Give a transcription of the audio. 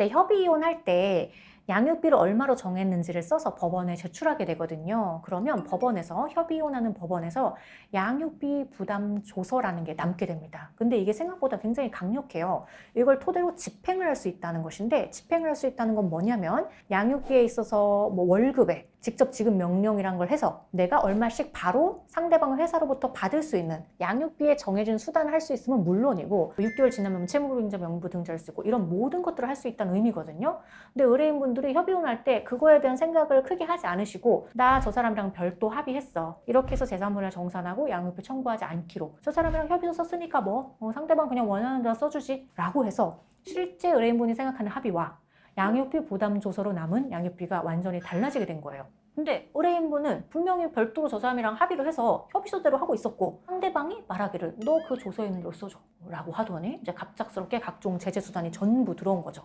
그때 협의 이혼 할 때 양육비를 얼마로 정했는지를 써서 법원에 제출하게 되거든요. 그러면 법원에서 협의 이혼하는 법원에서 양육비 부담 조서라는 게 남게 됩니다. 근데 이게 생각보다 굉장히 강력해요. 이걸 토대로 집행을 할 수 있다는 것인데 집행을 할 수 있다는 건 뭐냐면 양육비에 있어서 뭐 월급에 직접 지급 명령이란 걸 해서 내가 얼마씩 바로 상대방 회사로부터 받을 수 있는 양육비에 정해진 수단을 할 수 있으면 물론이고 6개월 지나면 채무불응자 명부 등자를 쓰고 이런 모든 것들을 할 수 있다는 의미거든요. 근데 의뢰인분 들이 협의혼할 때 그거에 대한 생각을 크게 하지 않으시고 나 저 사람이랑 별도 합의했어. 이렇게 해서 재산분할 정산하고 양육비 청구하지 않기로 저 사람이랑 협의서 썼으니까 뭐 어, 상대방 그냥 원하는 대로 써주지 라고 해서 실제 의뢰인분이 생각하는 합의와 양육비 부담 조서로 남은 양육비가 완전히 달라지게 된 거예요. 근데 의뢰인분은 분명히 별도로 저 사람이랑 합의를 해서 협의서대로 하고 있었고 상대방이 말하기를 너 그 조서에 있는 걸 써줘 라고 하더니 이제 갑작스럽게 각종 제재 수단이 전부 들어온 거죠.